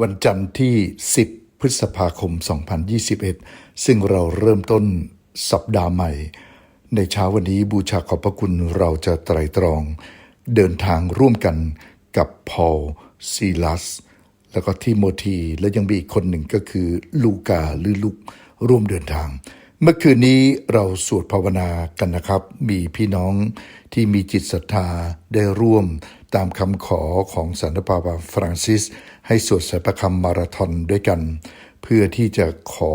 วันจันทร์ที่ 10 พฤษภาคม 2021 ซึ่งเราเริ่มต้นสัปดาห์ใหม่ ในเช้าวันนี้บูชาขอบพระคุณเราจะไตรตรอง เดินทางร่วมกันกับพอลซีลัส แล้วก็ทิโมธี และยังมีอีกคนหนึ่งก็คือลูกาหรือลุกร่วมเดินทาง เมื่อคืนนี้เราสวดภาวนากันนะครับ มีพี่น้องที่มีจิตศรัทธาได้ร่วมตามคำขอของสันตปาปาฟรานซิส ให้สวดสายประคำมาราธอนด้วยกัน เพื่อที่จะขอ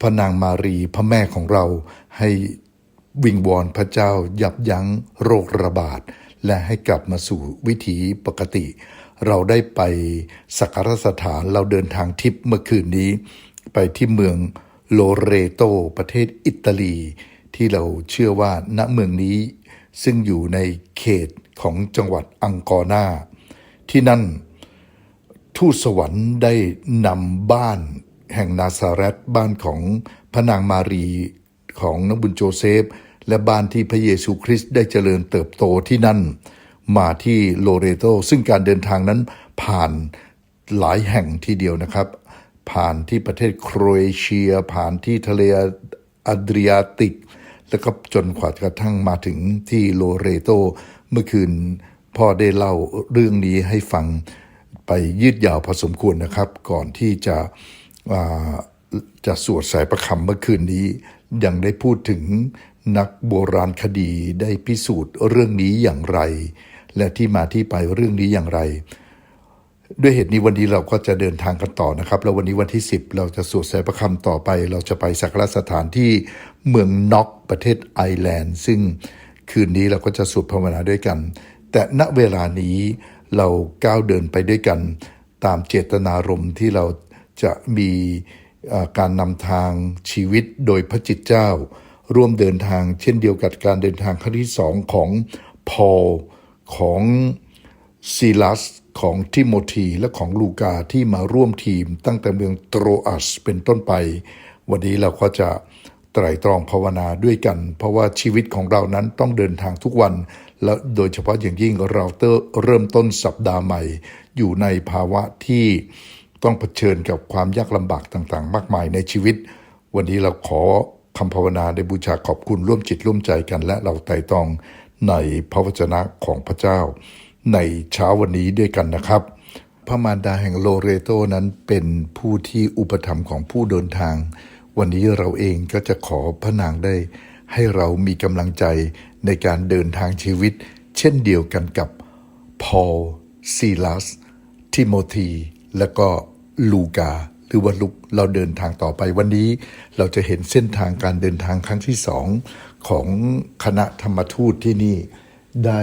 พระนางมารีพระแม่ของเรา ให้วิงวอนพระเจ้ายับยั้งโรคระบาด และให้กลับมาสู่วิถีปกติ เราได้ไปสักการสถานเราเดินทางทิพย์เมื่อคืนนี้ ไปที่เมืองโลเรโตประเทศอิตาลี ที่เราเชื่อว่าณเมืองนี้ ซึ่งอยู่ในเขตของจังหวัดอังกอร์นาที่นั่น ทูตสวรรค์ได้นำบ้านแห่งนาซาเรตบ้านของพระนางมารีของนักบุญโจเซฟ และบ้านที่พระเยซูคริสต์ได้เจริญเติบโตที่นั่น มาที่โลเรโต ซึ่งการเดินทางนั้นผ่านหลายแห่งทีเดียวนะครับ ผ่านที่ประเทศโครเอเชีย ผ่านที่ทะเลอัดริยาติก แล้วก็จนกว่ากระทั่งมาถึงที่โลเรโต เมื่อคืนพ่อได้เล่าเรื่องนี้ให้ฟัง ไปยืดยาวพอสมควรนะครับ ก่อนที่จะจะสวดสายประคำเมื่อคืนนี้ ยังได้พูดถึงนักโบราณคดีได้พิสูจน์เรื่องนี้อย่างไร และที่มาที่ไปเรื่องนี้อย่างไร ด้วยเหตุนี้วันนี้เราก็จะเดินทางกันต่อนะครับ แล้ววันนี้วันที่ 10 เราจะสวดสายประคำต่อไป เราจะไปสักการะสถานที่เมืองน็อกประเทศไอร์แลนด์ ซึ่งคืนนี้เราก็จะสวดภาวนาด้วยกัน แต่ณเวลานี้ เราก้าวเดินไปด้วยกัน ตามเจตนารมณ์ที่เราจะมีการนำทางชีวิตโดยพระจิตเจ้า ร่วมเดินทางเช่นเดียวกับการเดินทางครั้งที่สองของพอลของซีลัสของทิโมธีและของลูกาที่มาร่วมทีมตั้งแต่เมืองโตรอัสเป็นต้นไป วันนี้เราก็จะไตร่ตรองภาวนาด้วยกัน เพราะว่าชีวิตของเรานั้นต้องเดินทางทุกวัน และโดยเฉพาะอย่างยิ่งเราเริ่มต้นสัปดาห์ใหม่ อยู่ในภาวะที่ต้องเผชิญกับความยากลำบากต่างๆ มากมายในชีวิต วันนี้เราขอคำภาวนาในบูชาขอบคุณร่วมจิตร่วมใจกัน และเราไต่ตองในพระวจนะของพระเจ้า ในเช้าวันนี้ด้วยกันนะครับ พระมารดาแห่งโลเรโตนั้นเป็นผู้ที่อุปถัมภ์ของผู้เดินทาง วันนี้เราเองก็จะขอพระนางได้ให้เรามีกำลังใจ ในการเดินทางชีวิต เช่นเดียวกันกับพอลซีลัสทิโมธี และก็ลูกา หรือว่าลุกเราเดินทางต่อไปวันนี้ เราจะเห็นเส้นทางการเดินทางครั้งที่สองของคณะธรรมทูตที่นี่ได้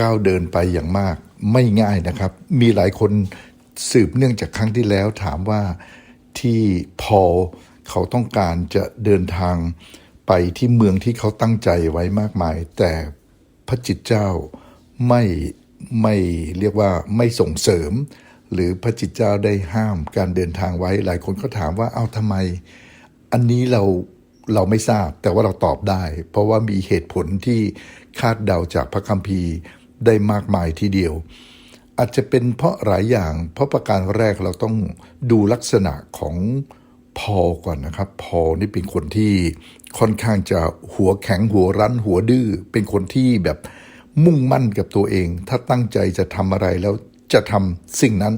ก้าวเดินไปอย่างมากไม่ง่ายนะครับ มีหลายคนสืบเนื่องจากครั้งที่แล้วถามว่าที่พอลเขาต้องการจะเดินทาง ไปที่เมืองที่เขาตั้งใจไว้มากมาย แต่พระจิตเจ้าไม่ไม่เรียกว่าไม่ส่งเสริม หรือพระจิตเจ้าได้ห้ามการเดินทางไว้หลายคนก็ถามว่าเอาทำไม อันนี้เราเราไม่ทราบแต่ว่าเราตอบได้ เพราะว่ามีเหตุผลที่คาดเดาจากพระคัมภีร์ได้มากมายทีเดียว อาจจะเป็นเพราะหลายอย่าง เพราะประการแรกเราต้องดูลักษณะของพอก่อนนะครับ พอนี่เป็นคนที่ ค่อนข้างจะหัวแข็งหัวรั้นหัวดื้อเป็นคนที่แบบมุ่งมั่นกับตัวเอง ถ้าตั้งใจจะทำอะไรแล้วจะทำสิ่งนั้น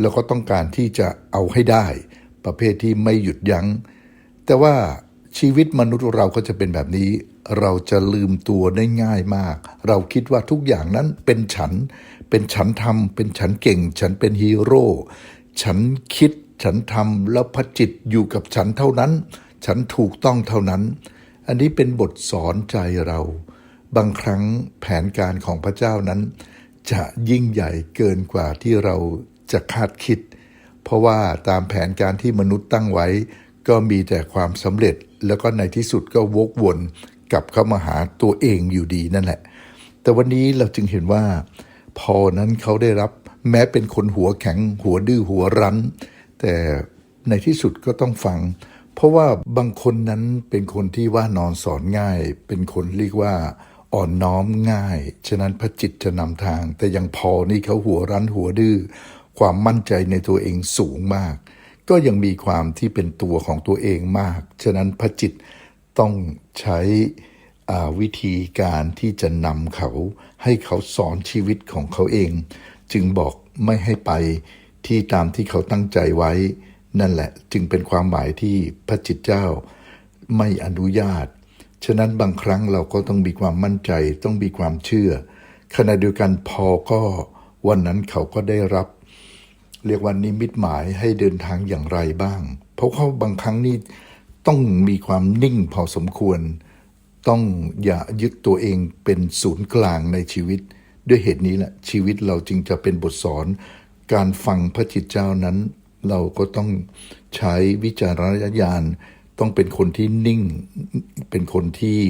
แล้วก็ต้องการที่จะเอาให้ได้ ประเภทที่ไม่หยุดยัง้ง แต่ว่าชีวิตมนุษย์เราก็จะเป็นแบบนี้ เราจะลืมตัวได้ง่ายมาก เราคิดว่าทุกอย่างนั้นเป็นฉัน เป็นฉันทำเป็นฉันเก่ง ฉันเป็นฮีโร่ ฉันคิด ฉันทำแล้วพระจิตอยู่กับฉันเท่านั้น ฉันถูกต้องเท่านั้น อันนี้เป็นบทสอนใจเรา บางครั้งแผนการของพระเจ้านั้น จะยิ่งใหญ่เกินกว่าที่เราจะคาดคิด เพราะว่าตามแผนการที่มนุษย์ตั้งไว้ ก็มีแต่ความสำเร็จ แล้วก็ในที่สุดก็วกวนกลับเข้ามาหาตัวเองอยู่ดีนั่นแหละ แต่วันนี้เราจึงเห็นว่า พอนั้นเขาได้รับแม้เป็นคนหัวแข็งหัวดื้อหัวรั้น แต่ในที่สุดก็ต้องฟัง ราะว่าบางคนนั้นเป็นคนที่ว่านอนสอนง่าย เป็นคนเรียกว่าอ่อนน้อมง่าย ฉะนั้นพระจิตจะนำทาง แต่อยังพอนี่เขาหัวรั้นหัวดื้อความมั่นใจในตัวเองสูงมาก ก็ยังมีความที่เป็นตัวของตัวเองมาก ฉะนั้นพระจิตต้องใช้วิธีการที่จะนำเขาให้เขาสอนชีวิตของเขาเอง จึงบอกไม่ให้ไปที่ตามที่เขาตั้งใจไว้ นั่นแหละจึงเป็นความหมายที่พระจิตเจ้าไม่อนุญาต ฉะนั้นบางครั้งเราก็ต้องมีความมั่นใจ ต้องมีความเชื่อ ขณะเดียวกันพอก็วันนั้นเขาก็ได้รับ เรียกว่านิมิตหมายให้เดินทางอย่างไรบ้าง เพราะเขาบางครั้งนี่ต้องมีความนิ่งพอสมควร ต้องอย่ายึดตัวเองเป็นศูนย์กลางในชีวิต ด้วยเหตุนี้แหละชีวิตเราจึงจะเป็นบทสอน การฟังพระจิตเจ้านั้น เราก็ต้องใช้วิจารณญาณ ต้องเป็นคนที่นิ่ง เป็นคนที่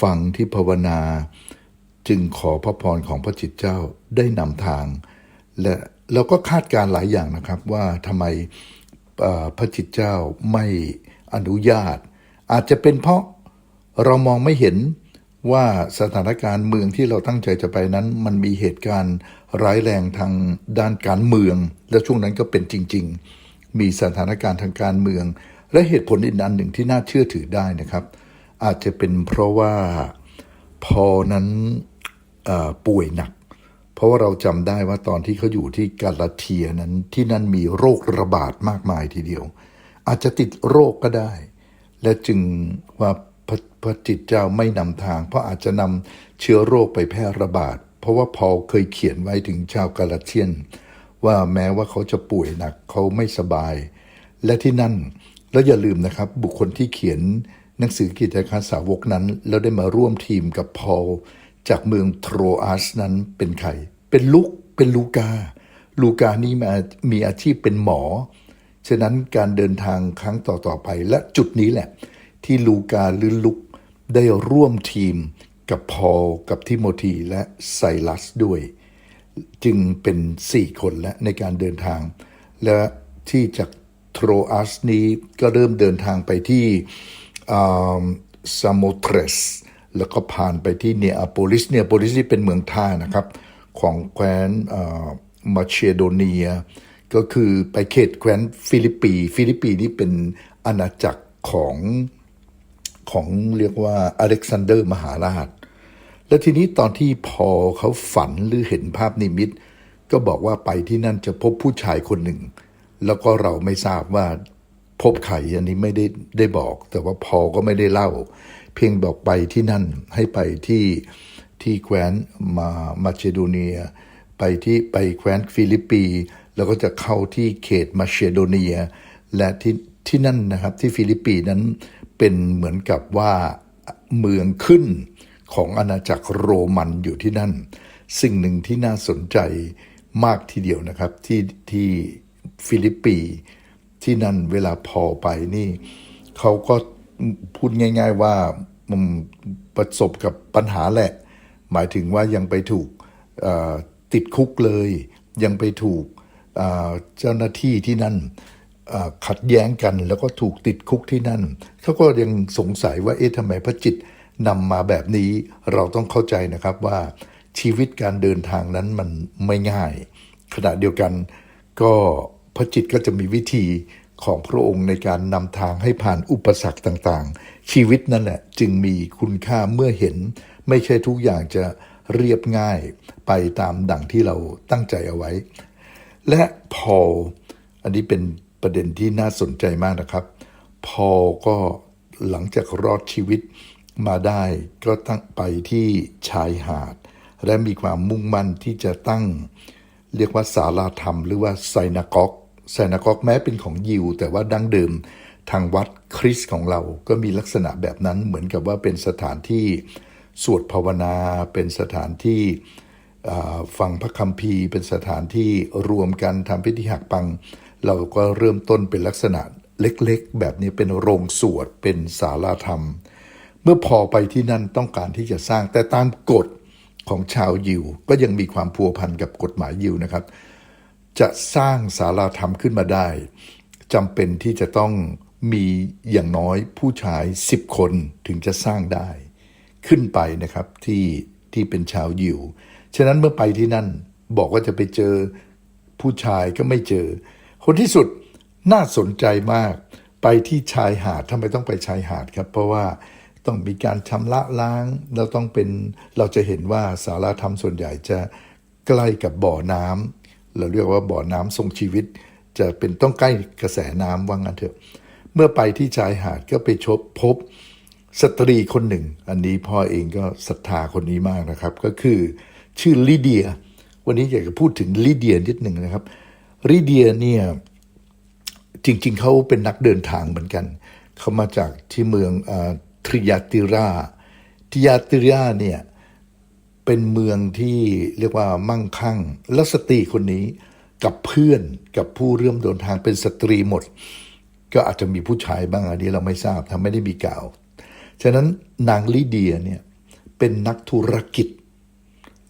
ฟังที่ภาวนา จึงขอพระพรของพระจิตเจ้าได้นำทาง และเราก็คาดการหลายอย่างนะครับว่าทำไมพระจิตเจ้าไม่อนุญาต อาจจะเป็นเพราะเรามองไม่เห็น ว่าสถานการณ์เมืองที่เราตั้งใจจะไปนั้น มันมีเหตุการณ์ร้ายแรงทางด้านการเมือง และช่วงนั้นก็เป็นจริง ๆ มีสถานการณ์ทางการเมือง และเหตุผลอีกอันหนึ่งที่น่าเชื่อถือได้นะครับ อาจจะเป็นเพราะว่าพอนั้นป่วยหนัก เพราะว่าเราจำได้ว่าตอนที่เขาอยู่ที่กาลาเทียนั้นที่นั่นมีโรคระบาดมากมายทีเดียว อาจจะติดโรคก็ได้ และจึงว่า พระพระจิตเจ้าไม่นำทาง เพราะอาจจะนำเชื้อโรคไปแพร่ระบาด เพราะว่าพอลเคยเขียนไว้ถึงชาวกาลาเทียน ว่าแม้ว่าเขาจะป่วยหนักเขาไม่สบาย และที่นั่นแล้วอย่าลืมนะครับ บุคคลที่เขียนหนังสือกิจการสาวกนั้น แล้วได้มาร่วมทีมกับพอลจากเมืองโทรอัสนั้นเป็นใคร เป็นลุกเป็นลูกา ลูกานี่มามีอาชีพเป็นหมอ ฉะนั้นการเดินทางครั้งต่อๆไปและจุดนี้แหละ ที่ลูกาหรือลุกได้ร่วมทีมกับพอลกับทิโมธีและไซลัสด้วย จึงเป็นสี่คนและในการเดินทาง และที่จากโทรอัสนี้ก็เริ่มเดินทางไปที่ซามโมเทรสแล้วก็ผ่านไปที่เนอาโปลิสเนอาโปลิสนี่เป็นเมืองท่านะครับ ของแคว้นมาเชโดเนีย ก็คือไปเขตแคว้นฟิลิปปี ฟิลิปปีนี่เป็นอาณาจักรของ ของเรียกว่าอเล็กซานเดอร์มหาราช แล้วทีนี้ตอนที่พอเขาฝันหรือเห็นภาพนิมิต ก็บอกว่าไปที่นั่นจะพบผู้ชายคนหนึ่ง แล้วก็เราไม่ทราบว่าพบใครอันนี้ไม่ได้ได้บอก แต่ว่าพอก็ไม่ได้เล่า เพียงบอกไปที่นั่นให้ไปที่ที่แคว้นมามาเชโดเนีย ไปที่ไปแคว้นฟิลิปปีแล้วก็จะเข้าที่เขตมาเชโดเนีย และที่ที่นั่นนะครับที่ฟิลิปปีนั้น เป็นเหมือนกับว่าเมืองขึ้นของอาณาจักรโรมันอยู่ที่นั่น สิ่งหนึ่งที่น่าสนใจมากทีเดียวนะครับที่ที่ฟิลิปปีที่นั่นเวลาพอไปนี่เขาก็พูดง่าย ๆว่าประสบกับปัญหาแหละ หมายถึงว่ายังไปถูกติดคุกเลย ยังไปถูกเจ้าหน้าที่ที่นั่น ขัดแย้งกัน แล้วก็ถูกติดคุกที่นั่นเขาก็ยังสงสัยว่าเอ๊ะทำไมพระจิตนำมาแบบนี้เราต้องเข้าใจนะครับว่าชีวิตการเดินทางนั้นมันไม่ง่าย ขณะเดียวกันก็พระจิตก็จะมีวิธีของพระองค์ในการนำทางให้ผ่านอุปสรรคต่างๆ ชีวิตนั่นแหละจึงมีคุณค่าเมื่อเห็น ไม่ใช่ทุกอย่างจะเรียบง่ายไปตามดังที่เราตั้งใจเอาไว้ และพอลอันนี้เป็น ประเด็นที่น่าสนใจมากนะครับ พอก็หลังจากรอดชีวิตมาได้ก็ตั้งไปที่ชายหาด และมีความมุ่งมั่นที่จะตั้ง เรียกว่าศาลาธรรม หรือว่าไซนากอกไซนากอกแม้เป็นของยิว แต่ว่าดั้งเดิมทางวัดคริสต์ของเราก็มีลักษณะแบบนั้นเหมือนกับว่าเป็นสถานที่สวดภาวนาเป็นสถานที่ฟังพระคัมภีร์ เป็นสถานที่รวมกันทำพิธีหักปัง เราก็เริ่มต้นเป็นลักษณะเล็กๆ แบบนี้เป็นโรงสวดเป็นศาลาธรรม เมื่อพอไปที่นั่นต้องการที่จะสร้างแต่ตามกฎของชาวยิว ก็ยังมีความพัวพันกับกฎหมายยิวนะครับ จะสร้างศาลาธรรมขึ้นมาได้จำเป็นที่จะต้องมีอย่างน้อยผู้ชาย 10 คนถึงจะสร้างได้ ขึ้นไปนะครับที่ที่เป็นชาวยิว ฉะนั้นเมื่อไปที่นั่นบอกว่าจะไปเจอผู้ชายก็ไม่เจอ คนที่สุดน่าสนใจมาก ไปที่ชายหาดทำไมต้องไปชายหาดครับ เพราะว่าต้องมีการชำระล้างแล้วต้องเป็นเราจะเห็นว่าสาราธรรมส่วนใหญ่จะใกล้กับบ่อน้ำเราเรียกว่าบ่อน้ำทรงชีวิต จะเป็นต้องใกล้กระแสน้ำว่างั้นเถอะ เมื่อไปที่ชายหาดก็ไปชบพบสตรีคนหนึ่ง อันนี้พ่อเองก็ศรัทธาคนนี้มากนะครับ ก็คือชื่อลิเดีย วันนี้อยากจะพูดถึงลิเดียนิดหนึ่งนะครับ ลิเดียเนี่ยจริง ๆเขาเป็นนักเดินทางเหมือนกัน เขามาจากที่เมืองอทริยาติราทริยาติราเนี่ยเป็นเมืองที่เรียกว่ามั่งคั่ง แล้วสตรีคนนี้กับเพื่อนกับผู้เริ่มเดินทางเป็นสตรีหมด ก็อาจจะมีผู้ชายบ้างอันนี้เราไม่ทราบทำไม่ได้มีกล่าว ฉะนั้นนางลิเดียเนี่ยเป็นนักธุรกิจ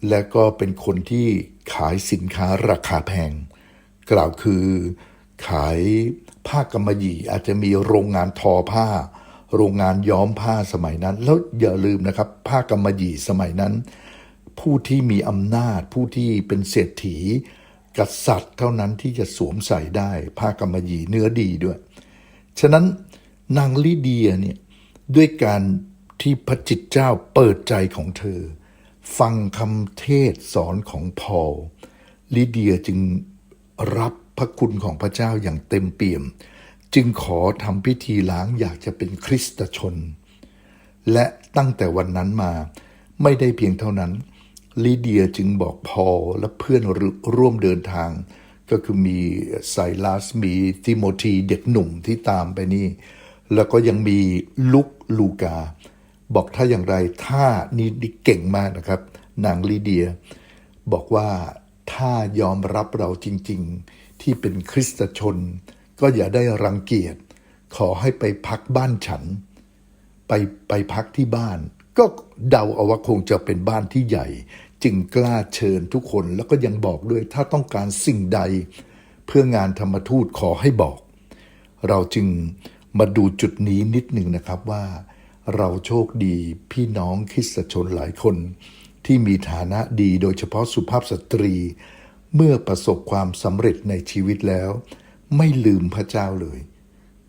และก็เป็นคนที่ขายสินค้าราคาแพง กล่าวคือ ขายผ้ากำมะหยี่อาจจะมีโรงงานทอผ้า โรงงานย้อมผ้าสมัยนั้น แล้วอย่าลืมนะครับ ผ้ากำมะหยี่สมัยนั้น ผู้ที่มีอำนาจผู้ที่เป็นเศรษฐี กษัตริย์เท่านั้นที่จะสวมใส่ได้ผ้ากำมะหยี่เนื้อดีด้วย ฉะนั้นนางลิเดียเนี่ยด้วยการที่พระจิตเจ้าเปิดใจของเธอ ฟังคำเทศสอนของพอลลิเดียจึง รับพระคุณของพระเจ้าอย่างเต็มเปี่ยม จึงขอทำพิธีล้างอยากจะเป็นคริสตชน และตั้งแต่วันนั้นมาไม่ได้เพียงเท่านั้นลิเดียจึงบอกพอลและเพื่อนร่วมเดินทาง ก็คือมีไซลัสมีทิโมธีเด็กหนุ่มที่ตามไปนี่ แล้วก็ยังมีลุกลูกา บอกถ้าอย่างไรถ้านี่เก่งมากนะครับ นางลิเดีย บอกว่า ถ้ายอมรับเราจริง ๆ ที่เป็นคริสตชน ก็อย่าได้รังเกียจ ขอให้ไปพักบ้านฉัน ไปไปพักที่บ้าน ก็เดาเอาว่าคงจะเป็นบ้านที่ใหญ่ จึงกล้าเชิญทุกคนแล้วก็ยังบอกด้วยถ้าต้องการสิ่งใด เพื่องานธรรมทูตขอให้บอก เราจึงมาดูจุดนี้นิดหนึ่งนะครับว่า เราโชคดีพี่น้องคริสตชนหลายคน ที่มีฐานะดีโดยเฉพาะสุภาพสตรี เมื่อประสบความสำเร็จในชีวิตแล้ว ไม่ลืมพระเจ้าเลย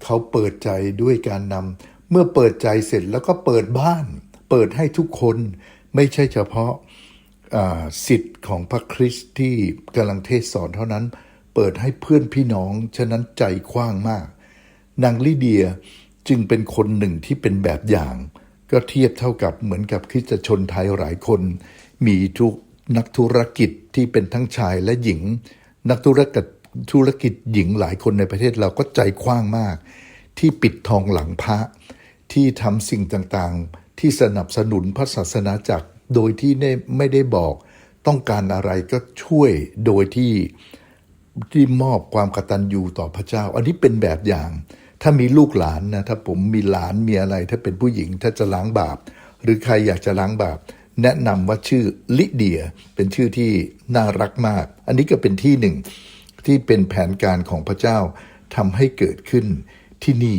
เขาเปิดใจด้วยการนำเมื่อเปิดใจเสร็จแล้วก็เปิดบ้าน เปิดให้ทุกคนไม่ใช่เฉพาะสิทธิ์ของพระคริสต์ที่กำลังเทศสอนเท่านั้น เปิดให้เพื่อนพี่น้อง ฉะนั้นใจกว้างมาก นางลิเดียจึงเป็นคนหนึ่งที่เป็นแบบอย่าง ก็เทียบเท่ากับเหมือนกับคริสตชนไทยหลายคน มีทุกนักธุรกิจที่เป็นทั้งชายและหญิง นักธุรกิจธุรกิจหญิงหลายคนในประเทศเราก็ใจกว้างมาก ที่ปิดทองหลังพระที่ทำสิ่งต่างๆ ที่สนับสนุนพระศาสนาจักร โดยที่ไม่ได้บอก ต้องการอะไรก็ช่วยโดยที่ที่มอบความกตัญญูต่อพระเจ้า อันนี้เป็นแบบอย่าง ถ้ามีลูกหลานนะถ้าผมมีหลานมีอะไร ถ้าเป็นผู้หญิงถ้าจะล้างบาป หรือใครอยากจะล้างบาป แนะนำว่าชื่อลิเดีย เป็นชื่อที่น่ารักมาก อันนี้ก็เป็นที่หนึ่งที่เป็นแผนการของพระเจ้าทำให้เกิดขึ้นที่นี่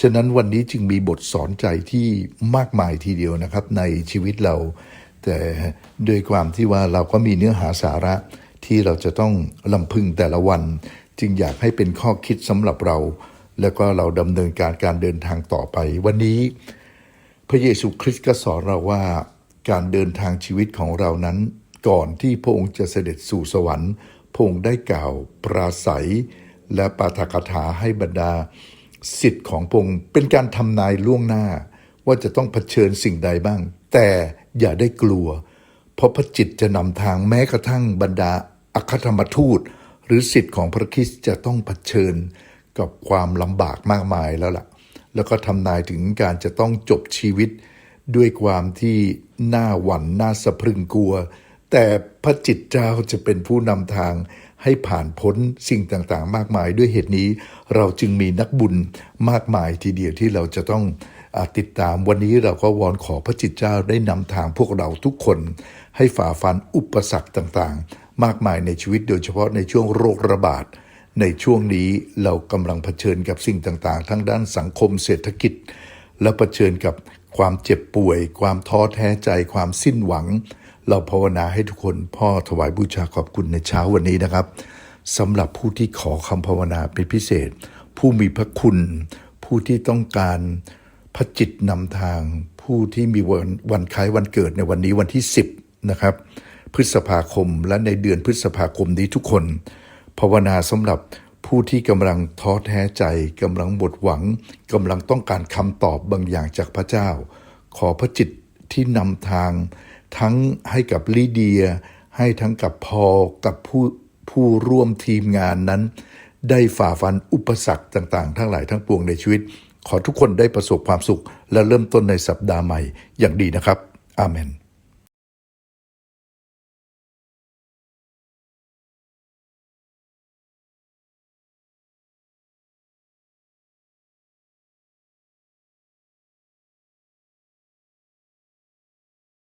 ฉะนั้นวันนี้จึงมีบทสอนใจที่มากมายทีเดียวนะครับ ในชีวิตเรา แต่โดยความที่ว่าเราก็มีเนื้อหาสาระที่เราจะต้องลำพึงแต่ละวัน จึงอยากให้เป็นข้อคิดสำหรับเรา แล้วก็เราดำเนินการการเดินทางต่อไป วันนี้พระเยซูคริสต์ก็สอนเราว่าการเดินทางชีวิตของเรานั้น ก่อนที่พระองค์จะเสด็จสู่สวรรค์พระองค์ได้กล่าวปราศัย และปาฐกถาให้บรรดาสิทธิ์ของพระองค์เป็นการทำนายล่วงหน้า ว่าจะต้องเผชิญสิ่งใดบ้าง แต่อย่าได้กลัว เพราะพระจิตจะนำทางแม้กระทั่งบรรดาอัคธรรมทูต หรือสิทธิ์ของพระคริสต์จะต้องเผชิญ กับความลำบากมากมายแล้วล่ะ แล้วก็ทำนายถึงการจะต้องจบชีวิต ด้วยความที่น่าหวั่นน่าสะพรึงกลัว แต่พระจิตเจ้าจะเป็นผู้นำทางให้ผ่านพ้นสิ่งต่างๆ มากมายด้วยเหตุนี้ เราจึงมีนักบุญมากมายทีเดียวที่เราจะต้องอติดตามวันนี้เราก็วอนขอพระจิตเจ้าได้นำทางพวกเราทุกคน ให้ฝ่าฟันอุปสรรคต่างๆ มากมายในชีวิตโดยเฉพาะในช่วงโรคระบาด ในช่วงนี้เรากำลังเผชิญกับสิ่งต่างๆ ทั้งด้านสังคมเศรษฐกิจ และเผชิญกับความเจ็บป่วย ความท้อแท้ใจความสิ้นหวัง เราภาวนาให้ทุกคนพ่อถวายบูชาขอบคุณในเช้าวันนี้นะครับสำหรับผู้ที่ขอคำภาวนาเป็นพิเศษ ผู้มีพระคุณ ผู้ที่ต้องการพระจิตนำทาง ผู้ที่มีวันวันคล้ายวันเกิดในวันนี้วันที่ 10นะครับพฤษภาคมและในเดือนพฤษภาคมนี้ทุกคน ภาวนาสำหรับผู้ที่กำลังท้อแท้ใจกำลังหมดหวังกำลังต้องการคำตอบบางอย่างจากพระเจ้า ขอพระจิตที่นำทาง ทั้งให้กับลีเดีย ให้ทั้งกับพอกับผู้ผู้ร่วมทีมงานนั้น ได้ฝ่าฟันอุปสรรคต่างๆ ทั้งหลายทั้งปวงในชีวิต ขอทุกคนได้ประสบความสุข และเริ่มต้นในสัปดาห์ใหม่อย่างดีนะครับ อาเมน